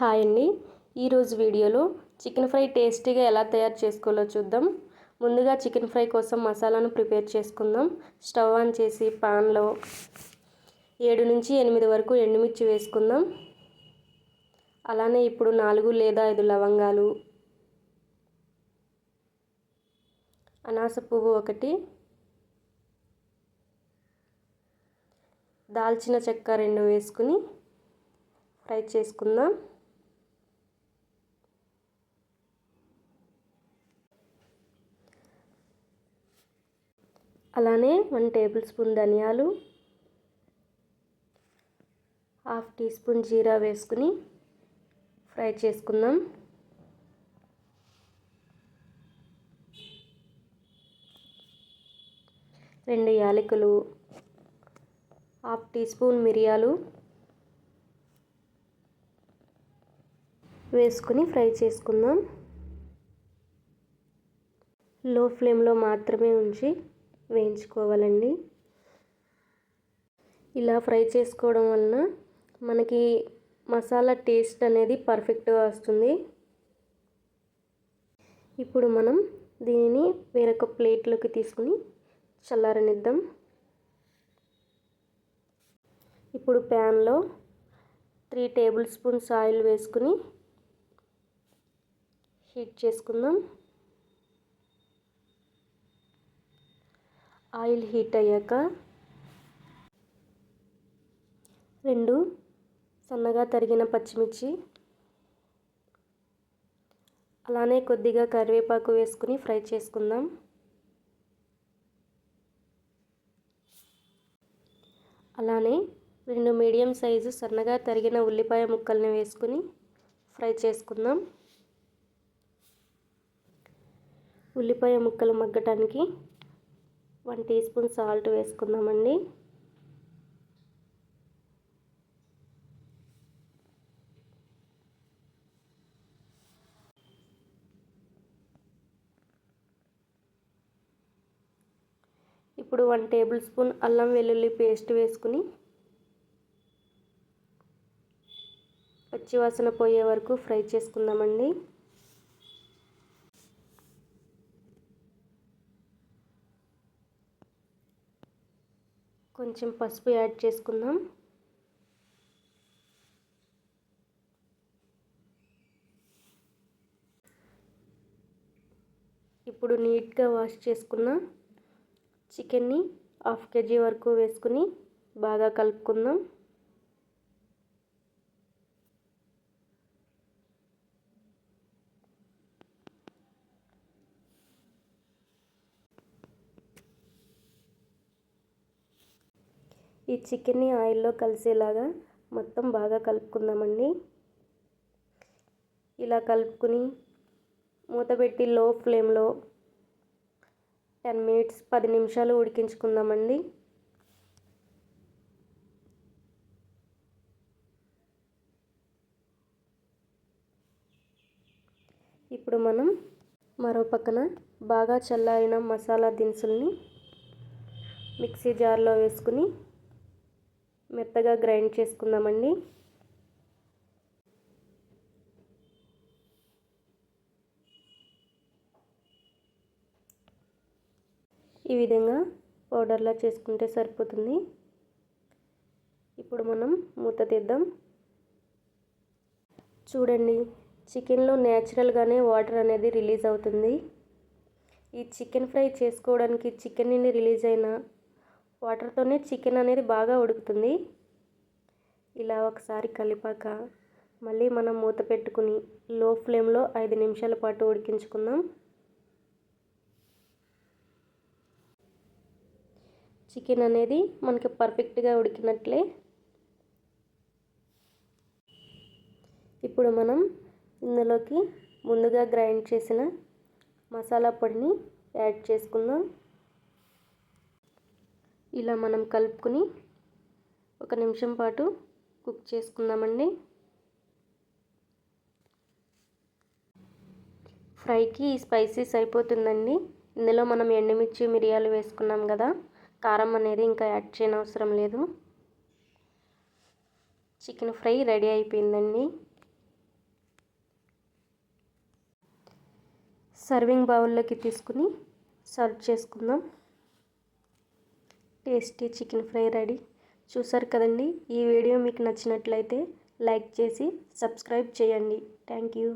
Hi అండి. ఈరోజు వీడియోలో చికెన్ ఫ్రై టేస్టీగా ఎలా తయారు చేసుకోవాలో చూద్దాం. ముందుగా చికెన్ ఫ్రై కోసం మసాలాను ప్రిపేర్ చేసుకుందాం. స్టవ్ ఆన్ చేసి పాన్లో ఏడు నుంచి ఎనిమిది వరకు ఎండుమిర్చి వేసుకుందాం. అలానే ఇప్పుడు నాలుగు లేదా ఐదు లవంగాలు అనాస పువ్వు ఒకటి దాల్చిన చెక్క రెండు వేసుకుని ఫ్రై చేసుకుందాం. అలానే వన్ టేబుల్ స్పూన్ ధనియాలు హాఫ్ టీ స్పూన్ జీరా వేసుకుని ఫ్రై చేసుకుందాం. రెండు యాలకులు హాఫ్ టీ స్పూన్ మిరియాలు వేసుకుని ఫ్రై చేసుకుందాం. లో ఫ్లేమ్లో మాత్రమే ఉంచి వేయించుకోవాలండి. ఇలా ఫ్రై చేసుకోవడం వలన మనకి మసాలా టేస్ట్ అనేది పర్ఫెక్ట్గా వస్తుంది. ఇప్పుడు మనం దీనిని వేరొక ప్లేట్లోకి తీసుకుని చల్లారనిద్దాం. ఇప్పుడు ప్యాన్లో త్రీ టేబుల్ స్పూన్స్ ఆయిల్ వేసుకుని హీట్ చేసుకుందాం. ఆయిల్ హీట్ అయ్యాక రెండు సన్నగా తరిగిన పచ్చిమిర్చి అలానే కొద్దిగా కరివేపాకు వేసుకుని ఫ్రై చేసుకుందాం. అలానే రెండు మీడియం సైజు సన్నగా తరిగిన ఉల్లిపాయ ముక్కల్ని వేసుకుని ఫ్రై చేసుకుందాం. ఉల్లిపాయ ముక్కలు మగ్గటానికి వన్ టీ స్పూన్ సాల్ట్ వేసుకుందామండి. ఇప్పుడు వన్ టేబుల్ స్పూన్ అల్లం వెల్లుల్లి పేస్ట్ వేసుకుని పచ్చివాసన పోయే వరకు ఫ్రై చేసుకుందామండి. కొంచెం పసుపు యాడ్ చేసుకుందాం. ఇప్పుడు నీట్గా వాష్ చేసుకున్న చికెన్ని హాఫ్ కేజీ వరకు వేసుకుని బాగా కలుపుకుందాం. ఈ చికెన్ని ఆయిల్లో కలిసేలాగా మొత్తం బాగా కలుపుకుందామండి. ఇలా కలుపుకుని మూత పెట్టి లో ఫ్లేమ్లో టెన్ మినిట్స్ పది నిమిషాలు ఉడికించుకుందామండి. ఇప్పుడు మనం మరో పక్కన బాగా చల్లారిన మసాలా దినుసుల్ని మిక్సీ జార్లో వేసుకుని మెత్తగా గ్రైండ్ చేసుకుందామండి. ఈ విధంగా పౌడర్లా చేసుకుంటే సరిపోతుంది. ఇప్పుడు మనం మూత తీద్దాం. చూడండి చికెన్లో న్యాచురల్గానే వాటర్ అనేది రిలీజ్ అవుతుంది. ఈ చికెన్ ఫ్రై చేసుకోవడానికి చికెన్ నుండి రిలీజ్ అయిన వాటర్తోనే చికెన్ అనేది బాగా ఉడుకుతుంది. ఇలా ఒకసారి కలిపాక మళ్ళీ మనం మూత పెట్టుకుని లో ఫ్లేమ్లో ఐదు నిమిషాల పాటు ఉడికించుకుందాం. చికెన్ అనేది మనకి పర్ఫెక్ట్గా ఉడికినట్లే. ఇప్పుడు మనం ఇందులోకి ముందుగా గ్రైండ్ చేసిన మసాలా పొడిని యాడ్ చేసుకుందాం. ఇలా మనం కలుపుకుని ఒక నిమిషం పాటు కుక్ చేసుకుందామండి. ఫ్రైకి స్పైసీస్ అయిపోతుందండి. ఇందులో మనం ఎండుమిర్చి మిరియాలు వేసుకున్నాం కదా కారం అనేది ఇంకా యాడ్ చేయనవసరం లేదు. చికెన్ ఫ్రై రెడీ అయిపోయిందండి. సర్వింగ్ బౌల్లోకి తీసుకుని సర్వ్ చేసుకుందాం. Tasty chicken fry ready. చూసారు కదండి? ఈ వీడియో మీకు నచ్చినట్లయితే లైక్ చేసి సబ్స్క్రైబ్ చేయండి. Thank you.